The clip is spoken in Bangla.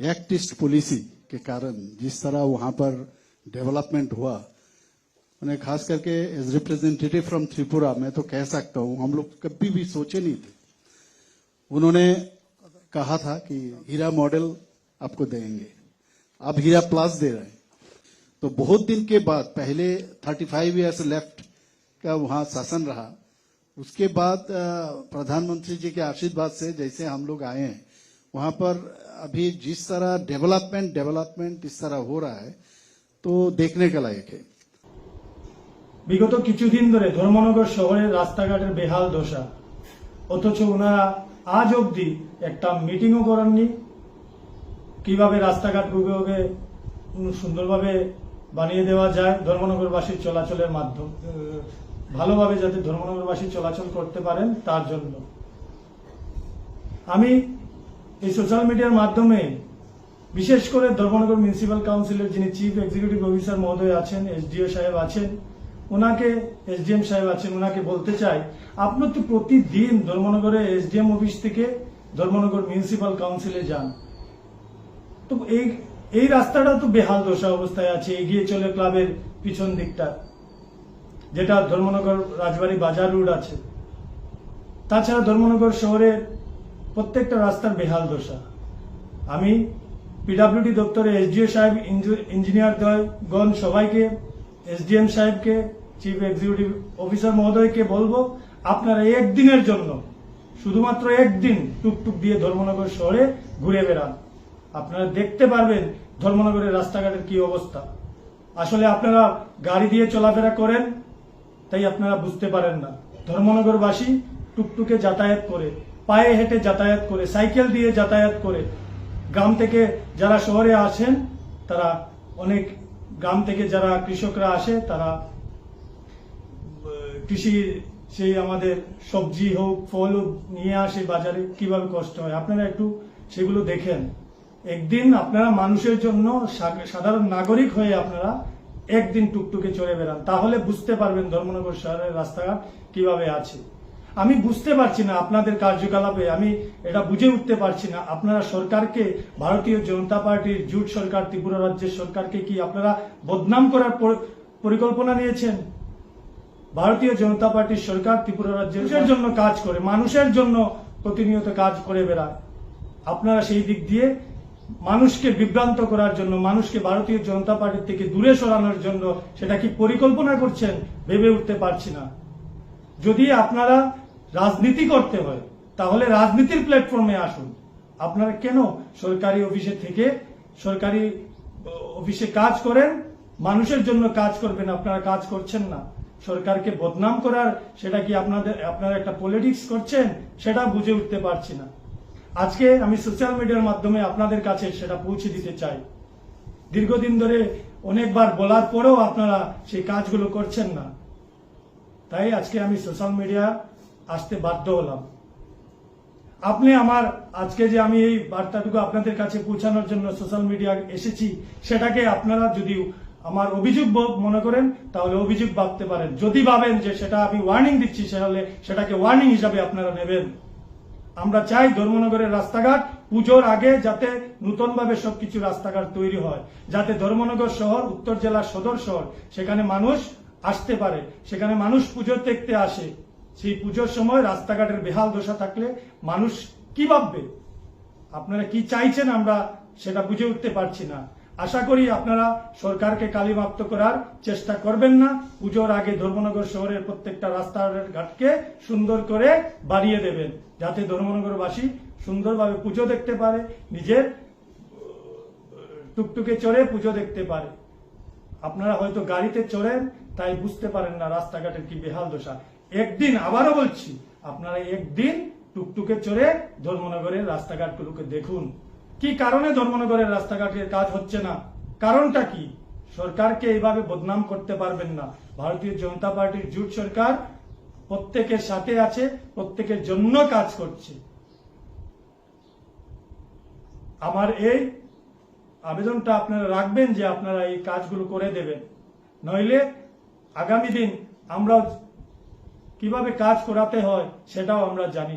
एक्टिस्ट पॉलिसी के कारण जिस तरह वहाँ पर डेवलपमेंट हुआ मैंने खास करके एज रिप्रेजेंटेटिव फ्रॉम त्रिपुरा, मैं तो कह सकता हूँ, हम लोग कभी भी सोचे नहीं थे। उन्होंने कहा था कि हीरा मॉडल आपको देंगे। अब हीरा प्लस दे रहे हैं। तो बहुत दिन के बाद, पहले 35 इयर्स लेफ़्ट का वहाँ शासन रहा। उसके बाद प्रधानमंत्री जी के आशीर्वाद से जैसे हम लोग आए हैं वहां पर अभी जिस तरह डेवलपमेंट डेवलपमेंट इस तरह हो रहा है तो देखने का लायक है বিগত কিছুদিন ধরে ধর্মনগর শহরের রাস্তাঘাটের বেহাল দশা অথচ ওনারা আজ অবধি একটা মিটিংও করেননি কিভাবে রাস্তাঘাটগুলোকে সুন্দরভাবে বানিয়ে দেওয়া যায় ধর্মনগরবাসীর চলাচলের মাধ্যম আহ, ভালোভাবে যাতে ধর্মনগরবাসী চলাচল করতে পারেন তার জন্য আমি এই সোশ্যাল মিডিয়ার মাধ্যমে, বিশেষ করে ধর্মনগর মিউনিসিপাল কাউন্সিলের যিনি চিফ এক্সিকিউটিভ অফিসার মহোদয় আছেন এসডিও সাহেব আছেন ওনাকে এসডিএম সাহেব আছেন ওনাকে বলতে চাই, আপনি তো প্রতিদিন ধর্মনগরে এসডিএম অফিস থেকে ধর্মনগর মিউনিসিপাল কাউন্সিলে যান। তো এই এই রাস্তাটা তো বেহাল দশা অবস্থায় আছে, এগিয়ে চলে ক্লাবের পিছন দিকটা, যেটা ধর্মনগর রাজবাড়ি বাজার রোড আছে। তাছাড়া ধর্মনগর শহরের প্রত্যেকটা রাস্তার বেহাল দশা। আমি পিডাব্লিউডি দপ্তরে এসডিও সাহেব ইঞ্জু- ইঞ্জিনিয়ার গণ সবাইকে এসডিএম সাহেবকে চিফ এক্সিকিউটিভ অফিসার মহোদয়কে বলব, আপনারা একদিনের জন্য, শুধুমাত্র একদিন টুকটুক দিয়ে ধর্মনগর শহরে ঘুরে বেড়ান। আপনারা দেখতে পারবেন ধর্মনগরের রাস্তাঘাটের কি অবস্থা। আসলে আপনারা গাড়ি দিয়ে চলাফেরা করেন, তাই আপনারা বুঝতে পারেন না। ধর্মনগরবাসী টুকটুকে যাতায়াত করে পায়ে হেঁটে যাতায়াত করে, সাইকেল দিয়ে যাতায়াত করে গ্রাম থেকে যারা শহরে আসেন, তারা অনেক গ্রাম থেকে যারা কৃষকরা আসে, তারা কৃষি সেই আমাদের সবজি হোক, ফল হোক নিয়ে আসে বাজারে, কীভাবে কষ্ট হয়? আপনারা একটু সেগুলো দেখেন। একদিন আপনারা মানুষের জন্য সাধারণ নাগরিক হয়ে আপনারা একদিন টুকটুকে চড়ে বেড়ান। তাহলে বুঝতে পারবেন ধর্মনগর শহরের রাস্তাঘাট কীভাবে আছে। আমি বুঝতে পারছি না আপনাদের কার্যকলাপে, আমি এটা বুঝে উঠতে পারছি না। আপনারা সরকারকে, ভারতীয় জনতা পার্টির জুট সরকার, ত্রিপুরা রাজ্যের সরকারকে কি আপনারা বদনাম করার পরিকল্পনা নিয়েছেন? ভারতীয় জনতা পার্টির সরকার ত্রিপুরা রাজ্যের জন্য কাজ করে, মানুষের জন্য প্রতিনিয়ত কাজ করে বেড়ায়। আপনারা সেই দিক দিয়ে মানুষকে বিভ্রান্ত করার জন্য, মানুষকে ভারতীয় জনতা পার্টির থেকে দূরে সরানোর জন্য সেটা কি পরিকল্পনা করছেন, ভেবে উঠতে পারছি না। যদি আপনারা রাজনীতি করতে হয়, তাহলে রাজনীতির প্ল্যাটফর্মে আসুন। আপনারা কেন সরকারি অফিসে থেকে, সরকারি অফিসে কাজ করেন? মানুষের জন্য কাজ করবেন, আপনারা কাজ করছেন না। সরকারকে বদনাম করার সেটা কি আপনাদের, আপনারা একটা পলিটিক্স করছেন? সেটা বুঝে উঠতে পারছি না। আজকে আমি সোশ্যাল মিডিয়ার মাধ্যমে আপনাদের কাছে সেটা পৌঁছে দিতে চাই। দীর্ঘদিন ধরে অনেকবার বলার পরেও আপনারা সেই কাজগুলো করছেন না। তাই আজকে আমি সোশ্যাল মিডিয়া আসতে বাধ্য হলাম। আপনি আমার আজকে যে আমি এই বার্তাটুকু আপনাদের কাছে পৌঁছানোর জন্য সোশ্যাল মিডিয়া এসেছি, সেটাকে আপনারা যদি আমার অভিযোগ মনে করেন, তাহলে অভিযোগ ভাবতে পারেন। যদি ভাবেন যে সেটা আমি ওয়ার্নিং দিচ্ছি তাহলে সেটাকে ওয়ার্নিং হিসাবে আপনারা নেবেন। আমরা চাই ধর্মনগরের রাস্তাঘাট পুজোর আগে যাতে নূতনভাবে সবকিছু রাস্তাঘাট তৈরি হয়, যাতে ধর্মনগর শহর, উত্তর জেলার সদর শহর, সেখানে মানুষ আসতে পারে, সেখানে মানুষ পুজো দেখতে আসে। সেই পুজোর সময় রাস্তাঘাটের বেহাল দশা থাকলে মানুষ কি ভাববে? আপনারা কি চাইছেন আমরা সেটা বুঝে উঠতে পারছি না। আশা করি আপনারা সরকারকে কালিমাপ্ত করার চেষ্টা করবেন না। পুজোর আগে ধর্মনগর শহরের প্রত্যেকটা রাস্তাঘাটকে সুন্দর করে বাড়িয়ে দেবেন, যাতে ধর্মনগরবাসী সুন্দরভাবে পুজো দেখতে পারে, নিজের টুকটুকে চড়ে পুজো দেখতে পারে। আপনারা হয়তো গাড়িতে চড়েন তাই বুঝতে পারেন না রাস্তাঘাটের কি বেহাল দশা। একদিন আবারও বলছি, আপনারা একদিন টুকটুকে চড়ে ধর্মনগরের রাস্তাঘাটগুলোকে দেখুন। কি কারণে ধর্মনগরের রাস্তাঘাটের কাজ হচ্ছে না? কারণটা কি? সরকারকে এইভাবে বদনাম করতে পারবেন না। ভারতীয় জনতা পার্টির জুট সরকার প্রত্যেকের সাথে আছে, প্রত্যেকের জন্য কাজ করছে। আমার এই আবেদনটা আপনারা রাখবেন যে আপনারা এই কাজগুলো করে দেবেন। নইলে আগামী দিন আমরা কীভাবে কাজ করাতে হয় সেটাও আমরা জানি।